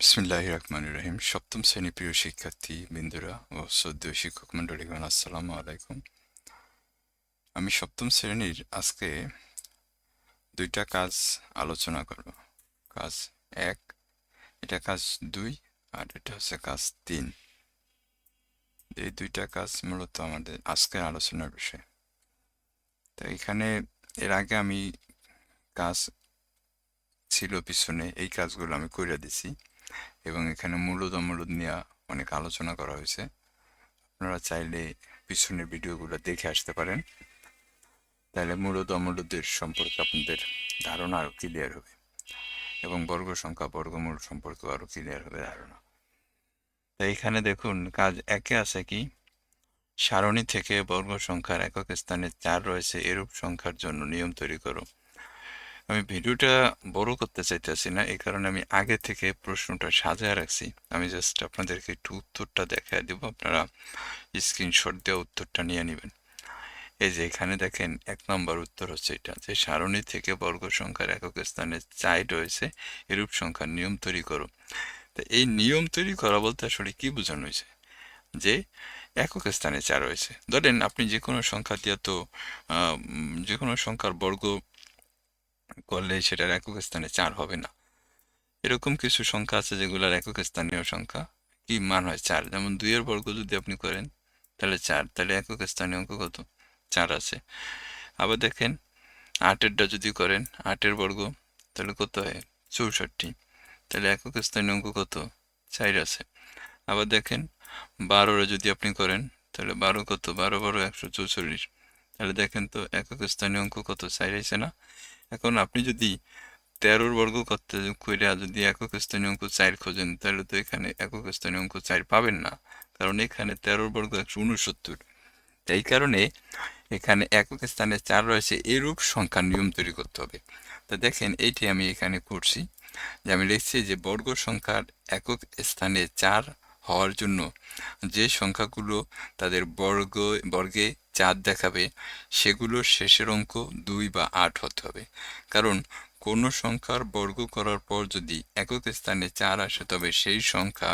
বিসমিল্লাহ রহমান রহিম সপ্তম শ্রেণি প্রিয় শিক্ষার্থী বিন্দুরা ও সদ্য শিক্ষক মন্ডলীগণ আসসালামু আলাইকুম আমি সপ্তম শ্রেণির আজকে দুইটা কাজ আলোচনা করব কাজ এক এটা কাজ দুই আর এটা হচ্ছে কাজ তিন এই দুইটা কাজ মূলত আমাদের আজকের আলোচনার বিষয় তো এখানে এর আগে আমি কাজ ছিল পিছনে এই কাজগুলো আমি কইরা দিছি এবং এখানে মূলদ অমূলদ নিয়ে অনেক আলোচনা করা হয়েছে। আপনারা চাইলে পিছনের ভিডিওগুলো দেখে আসতে পারেন। তাহলে মূলদ অমূলদের সম্পর্কে আপনাদের ধারণা আরও ক্লিয়ার হবে এবং বর্গ সংখ্যা, বর্গমূল সম্পর্কে আরও ক্লিয়ার হবে ধারণা। তো এখানে দেখুন, কাজ একে আছে কি? সারণী থেকে বর্গ সংখ্যার একক স্থানে চার রয়েছে, এরূপ সংখ্যার জন্য নিয়ম তৈরি করো। আমি ভিডিওটা বড় করতে চাইতেছি না, এই কারণে আমি আগে থেকে প্রশ্নটা সাজায় রাখছি। আমি জাস্ট আপনাদেরকে একটু উত্তরটা দেখায় দিব, আপনারা স্ক্রিনশট দিয়ে উত্তরটা নিয়ে নেবেন। এই যে এখানে দেখেন, এক নম্বর উত্তর হচ্ছে এটা, যে সারণী থেকে বর্গ সংখ্যার একক স্থানে চাই রয়েছে, এরূপ সংখ্যার নিয়ম তৈরি করো। তো এই নিয়ম তৈরি করা বলতে আসলে কি বোঝানো হয়েছে? যে একক স্থানে চার রয়েছে। ধরেন আপনি যে কোনো সংখ্যা দিয়ে তো যে কোনো সংখ্যার বর্গ করলে সেটার একক স্থানে চার হবে না। এরকম কিছু সংখ্যা আছে যেগুলোর একক স্থানীয় সংখ্যা, কি মান হয় চার? যেমন দুইয়ের বর্গ যদি আপনি করেন, তাহলে চার। তাহলে একক স্থানীয় অঙ্ক কত? চার আছে। আবার দেখেন, আটেরটা যদি করেন, আটের বর্গ, তাহলে কত হয়? চৌষট্টি। তাহলে একক স্থানীয় অঙ্ক কত? চার আছে। আবার দেখেন বারোরে যদি আপনি করেন, তাহলে বারো কত? বারো বারো একশো চৌচল্লিশ। তাহলে দেখেন তো, একক স্থানীয় অঙ্ক কত? চার আছে না? এখন আপনি যদি তেরোর বর্গ করতে কইরা যদি একক স্থানীয় অঙ্ক চার খোঁজেন, তাহলে তো এখানে একক স্থানীয় অঙ্ক চার পাবেন না। কারণ এখানে তেরোর বর্গ একশো উনসত্তর। এই কারণে এখানে একক স্থানে চার রয়েছে, এরূপ সংখ্যার নিয়ম তৈরি করতে হবে। তো দেখেন, এইটি আমি এখানে করছি। যে আমি লিখছি যে বর্গ সংখ্যার একক স্থানে চার হওয়ার জন্য যে সংখ্যাগুলো তাদের বর্গ, বর্গে চার দেখাবে সেগুলোর শেষের অঙ্ক দুই বা আট হতে হবে। কারণ কোনো সংখ্যার বর্গ করার পর যদি একক স্থানে চার আসে, তবে সেই সংখ্যা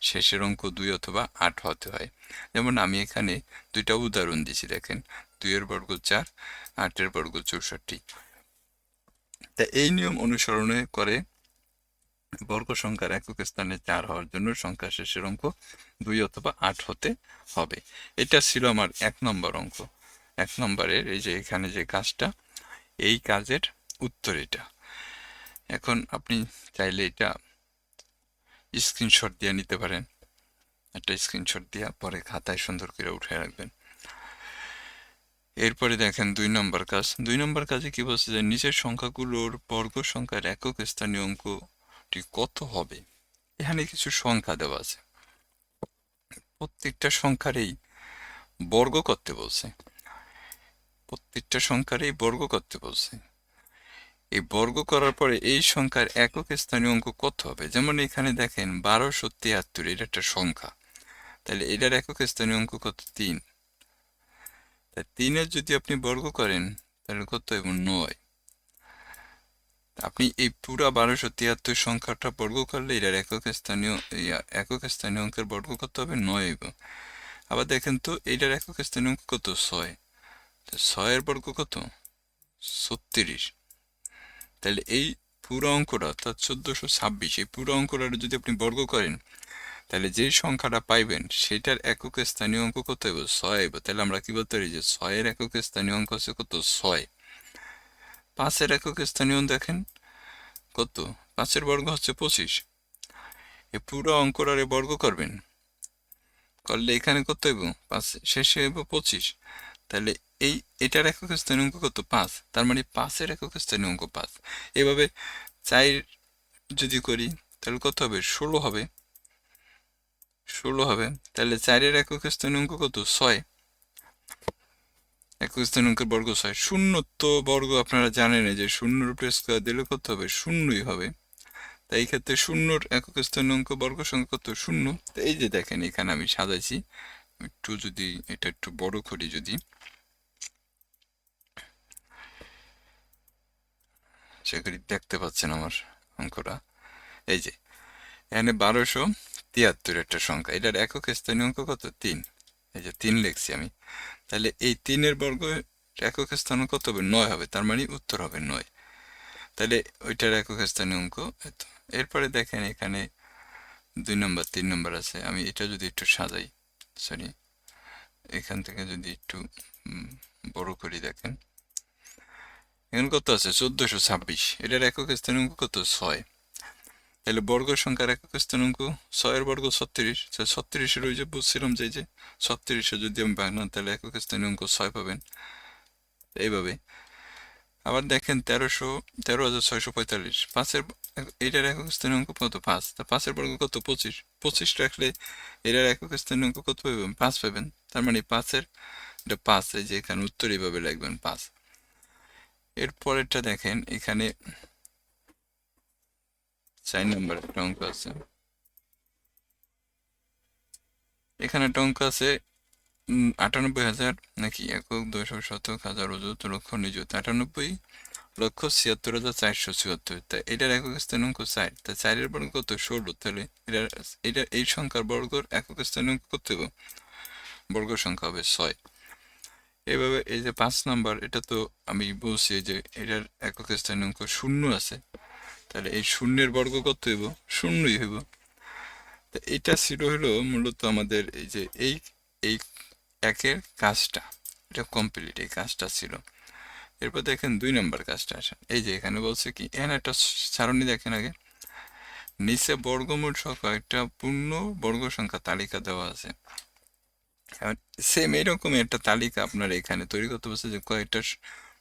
শেষের অঙ্ক দুই অথবা আট হতে হয়। যেমন আমি এখানে দুইটা উদাহরণ দিছি দেখেন। দুইয়ের বর্গ চার, আটের বর্গ চৌষট্টি। তা এই নিয়ম অনুসরণে করে বর্গ সংখ্যার একক স্থানে চার হওয়ার জন্য সংখ্যা শেষের অঙ্ক দুই অথবা আট হতে হবে। এটা ছিল আমার এক নম্বর অঙ্ক। এক নম্বরের এই যে এখানে যে কাজটা, এই কাজের উত্তর এটা। এখন আপনি চাইলে এটা স্ক্রিনশট দিয়ে নিতে পারেন। একটা স্ক্রিনশট দিয়ে পরে খাতায় সুন্দর করে উঠে রাখবেন। এরপরে দেখেন দুই নম্বর কাজ। দুই নম্বর কাজে কি বলছে যে, নিচের সংখ্যাগুলোর বর্গ সংখ্যার একক স্থানীয় অঙ্কটি কত হবে? এখানে কিছু সংখ্যা দেওয়া আছে। প্রত্যেকটা সংখ্যারই বর্গ করতে বলছে। প্রত্যেকটা সংখ্যারই বর্গ করতে বলছে। এই বর্গ করার পরে এই সংখ্যার একক স্থানীয় অঙ্ক কত হবে? যেমন এখানে দেখেন বারোশো তিয়াত্তর, এটা একটা সংখ্যা। তাহলে এটার একক স্থানীয় অঙ্ক কত? তিন। তা তিনের যদি আপনি বর্গ করেন, তাহলে কত এবং নয়। আপনি এই পুরা বারোশো তিয়াত্তর সংখ্যাটা বর্গ করলে এটার একক স্থানীয় একক স্থানীয় অঙ্কের বর্গ করতে হবে নয় আবার দেখেন তো এটার একক স্থানীয় অঙ্ক কত? ছয়। ছয়ের বর্গ কত? ছত্রিশ। তাহলে এই পুরো অঙ্কটা অর্থাৎ চোদ্দোশো ছাব্বিশ, এই পুরো অঙ্কটা যদি আপনি বর্গ করেন, তাহলে যে সংখ্যাটা পাইবেন সেটার একক স্থানীয় অঙ্ক কত হইব? ছয় হইব। তাহলে আমরা কি বলতে পারি যে ছয়ের একক স্থানীয় অঙ্ক হচ্ছে কত? ছয়। পাঁচের একক স্থানীয় দেখেন। কত? পাঁচের বর্গ হচ্ছে পঁচিশ। এ পুরো অঙ্কটারে বর্গ করবেন। করলে এখানে কত হইব? পাঁচ, শেষে হইব পঁচিশ। তাহলে এই, এটার একক স্থানীয় অঙ্ক কত? পাঁচ। তার মানে পাঁচের একক স্থানীয় অঙ্ক পাঁচ। এভাবে চার যদি করি, তাহলে কত হবে? ষোলো হবে। ষোলো হবে। তাহলে চারের একক স্থানীয় অঙ্ক কত? ছয়। অঙ্কের বর্গ ছয়। শূন্য তো বর্গ আপনারা জানেন যে শূন্যর উপরে স্কোয়ার দিলে কত হবে? শূন্যই হবে। তাই এই ক্ষেত্রে শূন্যর একক অঙ্ক বর্গ সংখ্যা কত? শূন্য। তো এই যে দেখেন, এখানে আমি সাজাইছি। একটু যদি এটা একটু বড় করি যদি। সেগুলি দেখতে পাচ্ছেন আমার অঙ্কটা। এই যে, এখানে বারোশো তিয়াত্তর একটা সংখ্যা। এটার একক স্থানীয় অঙ্ক কত? তিন। এই যে তিন লিখছি আমি। তাহলে এই তিনের বর্গ একক স্থানীয় কত হবে? নয় হবে, তার মানে উত্তর হবে নয়। তাহলে ওইটার একক স্থানীয় অঙ্ক এত। এরপরে দেখেন এখানে দুই নম্বর, তিন নম্বর আছে। আমি এটা যদি একটু সাজাই সরি এখান থেকে যদি একটু বড় করি দেখেন। এখানে কত আছে? চোদ্দশো ছাব্বিশ। এটার একক স্থানীয় অঙ্ক কত? ছয়। তাহলে বর্গ সংখ্যার একক স্থানাঙ্ক ছয়ের বর্গ ছত্রিশ। তাহলে ছত্রিশের ওই যে বুঝছিলাম যে যে ছত্রিশে যদি আমি বানান তাহলে একক অঙ্ক ছয় পাবেন। এইভাবে। আবার দেখেন তেরোশো, তেরো হাজার ছয়শো পঁয়তাল্লিশ। পাঁচের এটার একক স্থানীয় অঙ্ক কত? পাঁচ। তা পাঁচের বর্গ কত? পঁচিশ। পঁচিশ রাখলে এটার একক স্থানীয় অঙ্ক কত পাবেন? পাঁচ পাবেন। তার মানে পাঁচের, এটা পাঁচ, এই যে এখানে উত্তর এইভাবে লিখবেন, পাঁচ। এরপরেরটা দেখেন, এখানে চার নম্বর একটা অঙ্ক আছে। এখানে একটা অঙ্ক আছে আটানব্বই হাজার নাকি একক দশক শতক হাজার অযুত লক্ষ নিযুত আটানব্বই লক্ষ ছিয়াত্তর হাজার চারশো চুয়াত্তর। তা এটার একক স্থান অঙ্ক চার। তা চারের বর্গ কত? ষোলো। তাহলে এটার, এটা, এই সংখ্যার বর্গর একক স্থান অঙ্ক কত? বর্গ সংখ্যা হবে ছয়। এভাবে এই যে পাঁচ নাম্বার, এটা তো আমি বলছি যে এটার একক স্থান অঙ্ক শূন্য আছে। তাহলে এই শূন্যের বর্গ কত হইব? শূন্যই হইব। এটা ছিল হলো মূলত আমাদের এই যে এই এই একের কাজটা। এটা কমপ্লিট এই কাজটা ছিল। এরপর দেখেন দুই নম্বর কাজটা আসে এই যে এখানে বলছে কি, এখানে একটা সারণী দেখেন আগে। নিচে বর্গমূল সহ একটা পূর্ণ বর্গ সংখ্যা তালিকা দেওয়া আছে। সেম এরকম একটা তালিকা আপনার এখানে তৈরি করতে বলছে যে কয়েকটা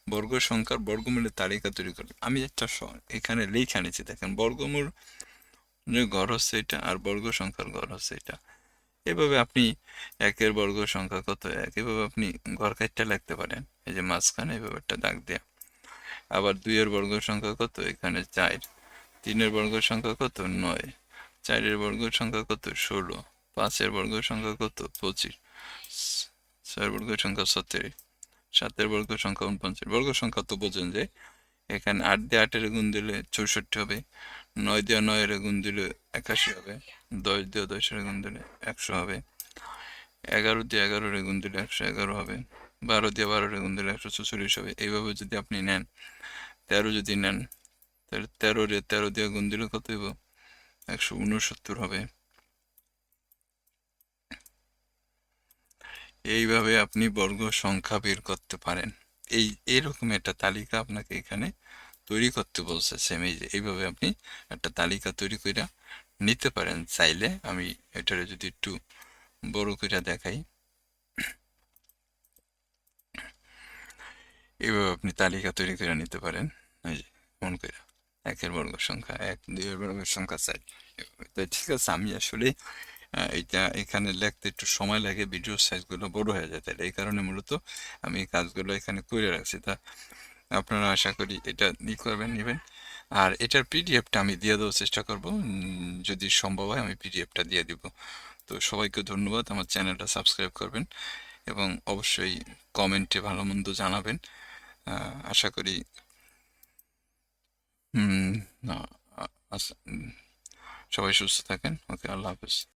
বর্গ সংখ্যার বর্গমূলের তালিকা তৈরি করে। আমি একটা এখানে লিখে আনিছি, দেখেন, বর্গমূল যে ঘর হচ্ছে এটা আর বর্গ সংখ্যার ঘর হচ্ছে এটা। এভাবে আপনি একের বর্গ সংখ্যা কত এক? এভাবে আপনি ঘর কাটটা লিখতে পারেন। এই যে মাঝখানে এভাবে একটা দাগ দেয়া। আবার দুইয়ের বর্গ সংখ্যা কত? এখানে চার। তিনের বর্গ সংখ্যা কত? নয়। চারের বর্গ সংখ্যা কত? ষোলো। পাঁচের বর্গ সংখ্যা কত? পঁচিশ। ছয়ের বর্গ সংখ্যা সতেরো। সাতের বর্গ সংখ্যা উনপঞ্চাশ। বর্গ সংখ্যা তো বোঝেন যে, এখানে আট দিয়ে আটের গুণ দিলে চৌষট্টি হবে, নয় দিয়ে নয়ের গুণ দিলে একাশি হবে, দশ দিয়ে দশের গুণ দিলে একশো হবে, এগারো দিয়ে এগারোর গুণ দিলে একশো এগারো হবে, বারো দিয়ে বারোর গুণ দিলে একশো চৌচল্লিশ হবে। এইভাবে যদি আপনি নেন, তেরো যদি নেন, তাহলে তেরো রে তেরো দিয়ে গুণ দিলে কত হইব? একশো উনসত্তর হবে। এইভাবে আপনি বর্গ সংখ্যা বের করতে পারেন। এই এরকম একটা তালিকা আপনাকে এখানে তৈরি করতে বলছে সেম এই যে, এইভাবে আপনি একটা তালিকা তৈরি করে নিতে পারেন চাইলে। আমি এটারে যদি একটু বড় করে দেখাই। এইভাবে আপনি তালিকা তৈরি করে নিতে পারেন। এই যে, মন করে, একের বর্গ সংখ্যা এক, দুইয়ের বর্গ সংখ্যা চাই ঠিক আছে, আমি আসলে এটা এখানে লিখতে একটু সময় লাগে ভিডিও সাইজগুলো বড় হয়ে যায়, তাহলে এই কারণে মূলত আমি এই কাজগুলো এখানে করে রাখছি। তা আপনারা আশা করি এটা ই করবেন, নেবেন। আর এটার পিডিএফটা আমি দিয়ে দেওয়ার চেষ্টা করব যদি সম্ভব হয় আমি পিডিএফটা দিয়ে দিব। তো সবাইকে ধন্যবাদ, আমার চ্যানেলটা সাবস্ক্রাইব করবেন এবং অবশ্যই কমেন্টে ভালো মন্দ জানাবেন আশা করি সবাই সুস্থ থাকেন। ওকে, আল্লাহ হাফেজ।